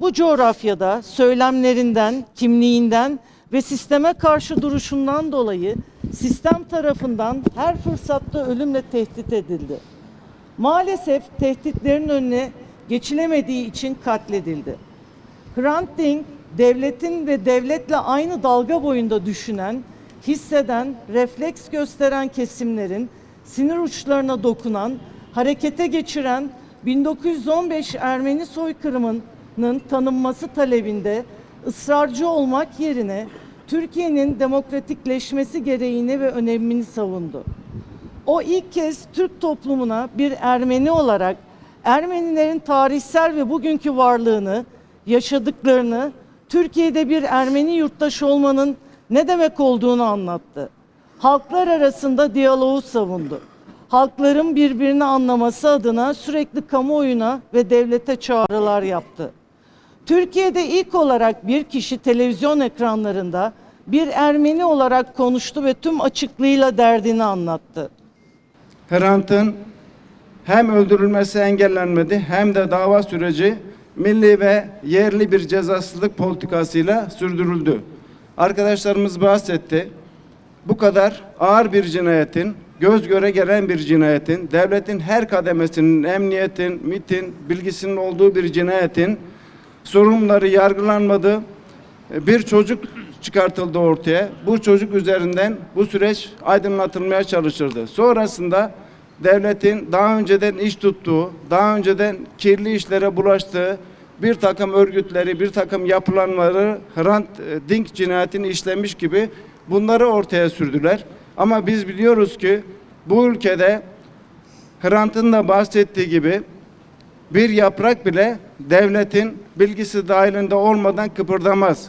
bu coğrafyada söylemlerinden, kimliğinden ve sisteme karşı duruşundan dolayı sistem tarafından her fırsatta ölümle tehdit edildi. Maalesef tehditlerin önüne geçilemediği için katledildi. Hrant Dink, devletin ve devletle aynı dalga boyunda düşünen, hisseden, refleks gösteren kesimlerin sinir uçlarına dokunan, harekete geçiren 1915 Ermeni soykırımının tanınması talebinde ısrarcı olmak yerine Türkiye'nin demokratikleşmesi gereğini ve önemini savundu. O ilk kez Türk toplumuna bir Ermeni olarak Ermenilerin tarihsel ve bugünkü varlığını, yaşadıklarını, Türkiye'de bir Ermeni yurttaş olmanın ne demek olduğunu anlattı. Halklar arasında diyaloğu savundu. Halkların birbirini anlaması adına sürekli kamuoyuna ve devlete çağrılar yaptı. Türkiye'de ilk olarak bir kişi televizyon ekranlarında bir Ermeni olarak konuştu ve tüm açıklığıyla derdini anlattı. Hrant'ın hem öldürülmesi engellenmedi hem de dava süreci milli ve yerli bir cezasızlık politikasıyla sürdürüldü. Arkadaşlarımız bahsetti. Bu kadar ağır bir cinayetin, göz göre gelen bir cinayetin, devletin her kademesinin, emniyetin, MIT'in bilgisinin olduğu bir cinayetin sorumluları yargılanmadı. Bir çocuk çıkartıldı ortaya. Bu çocuk üzerinden bu süreç aydınlatılmaya çalışıldı. Sonrasında devletin daha önceden iş tuttuğu, daha önceden kirli işlere bulaştığı bir takım örgütleri, bir takım yapılanmaları Hrant e, Dink cinayetini işlemiş gibi bunları ortaya sürdüler. Ama biz biliyoruz ki bu ülkede Hrant'ın da bahsettiği gibi bir yaprak bile devletin bilgisi dahilinde olmadan kıpırdamaz.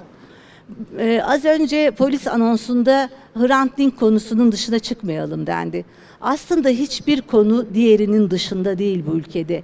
Ee, az önce polis anonsunda Hrant Dink konusunun dışına çıkmayalım dendi. Aslında hiçbir konu diğerinin dışında değil bu ülkede.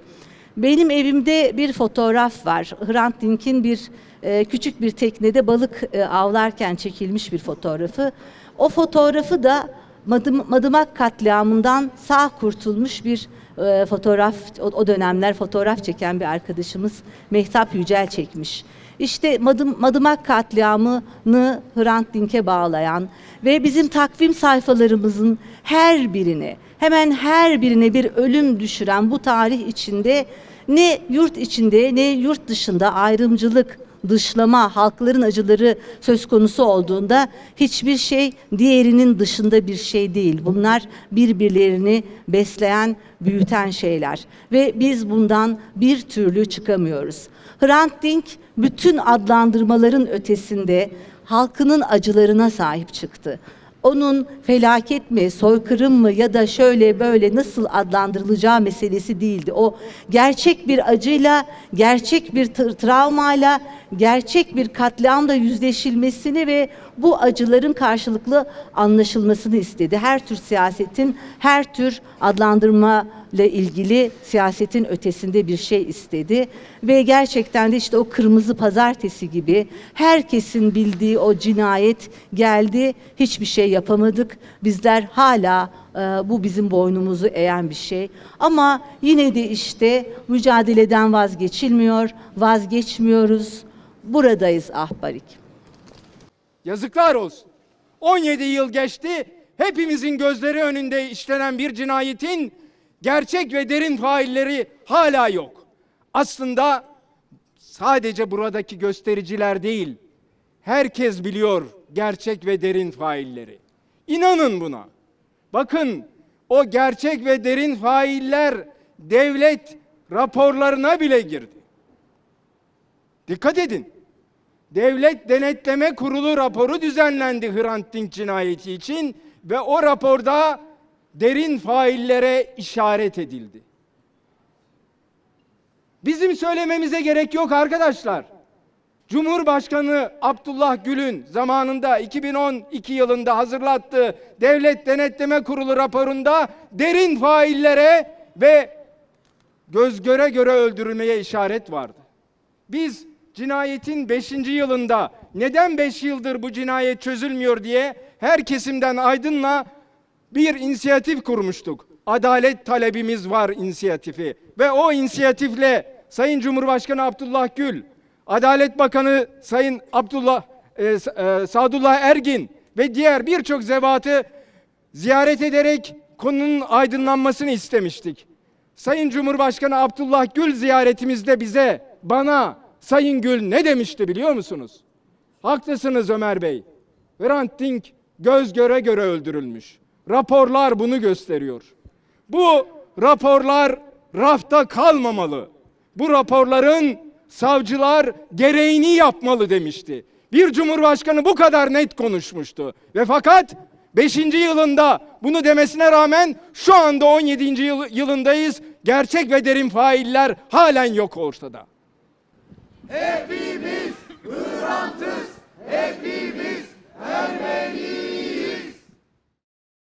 Benim evimde bir fotoğraf var. Hrant Dink'in bir e, küçük bir teknede balık e, avlarken çekilmiş bir fotoğrafı. O fotoğrafı da Madım, Madımak katliamından sağ kurtulmuş bir e, fotoğraf, o, o dönemler fotoğraf çeken bir arkadaşımız Mehtap Yücel çekmiş. İşte Madım, Madımak katliamını Hrant Dink'e bağlayan ve bizim takvim sayfalarımızın her birine, hemen her birine bir ölüm düşüren bu tarih içinde ne yurt içinde ne yurt dışında ayrımcılık, dışlama, halkların acıları söz konusu olduğunda hiçbir şey diğerinin dışında bir şey değil. Bunlar birbirlerini besleyen, büyüten şeyler ve biz bundan bir türlü çıkamıyoruz. Hrant Dink bütün adlandırmaların ötesinde halkının acılarına sahip çıktı onun felaket mi, soykırım mı ya da şöyle böyle nasıl adlandırılacağı meselesi değildi. O gerçek bir acıyla, gerçek bir tra- travmayla, gerçek bir katliamla yüzleşilmesini ve bu acıların karşılıklı anlaşılmasını istedi. Her tür siyasetin, her tür adlandırma ile ilgili siyasetin ötesinde bir şey istedi. Ve gerçekten de işte o kırmızı pazartesi gibi herkesin bildiği o cinayet geldi. Hiçbir şey yapamadık. Bizler hala e, bu bizim boynumuzu eğen bir şey. Ama yine de işte mücadeleden vazgeçilmiyor vazgeçmiyoruz. Buradayız ahbarik. Yazıklar olsun. 17 yıl geçti. Hepimizin gözleri önünde işlenen bir cinayetin gerçek ve derin failleri hala yok. Aslında sadece buradaki göstericiler değil, herkes biliyor gerçek ve derin failleri. İnanın buna. Bakın o gerçek ve derin failler devlet raporlarına bile girdi. Dikkat edin. Devlet Denetleme Kurulu raporu düzenlendi Hrant Dink cinayeti için ve o raporda derin faillere işaret edildi. Bizim söylememize gerek yok arkadaşlar. Cumhurbaşkanı Abdullah Gül'ün zamanında 2012 yılında hazırlattığı Devlet Denetleme Kurulu raporunda derin faillere ve göz göre göre öldürülmeye işaret vardı. Biz cinayetin 5. yılında neden 5 yıldır bu cinayet çözülmüyor diye her kesimden aydınla bir inisiyatif kurmuştuk. Adalet talebimiz var inisiyatifi ve o inisiyatifle Sayın Cumhurbaşkanı Abdullah Gül, Adalet Bakanı Sayın Abdullah e, e, Sadullah Ergin ve diğer birçok zevatı ziyaret ederek konunun aydınlanmasını istemiştik. Sayın Cumhurbaşkanı Abdullah Gül ziyaretimizde bize, bana Sayın Gül ne demişti biliyor musunuz? Haklısınız Ömer Bey. Hrant Dink göz göre göre öldürülmüş. Raporlar bunu gösteriyor. Bu raporlar rafta kalmamalı. Bu raporların savcılar gereğini yapmalı demişti. Bir cumhurbaşkanı bu kadar net konuşmuştu. Ve fakat 5. yılında bunu demesine rağmen şu anda 17. yıl- yılındayız. Gerçek ve derin failler halen yok ortada. Hepimiz Hrantız, hepimiz Ermeniyiz.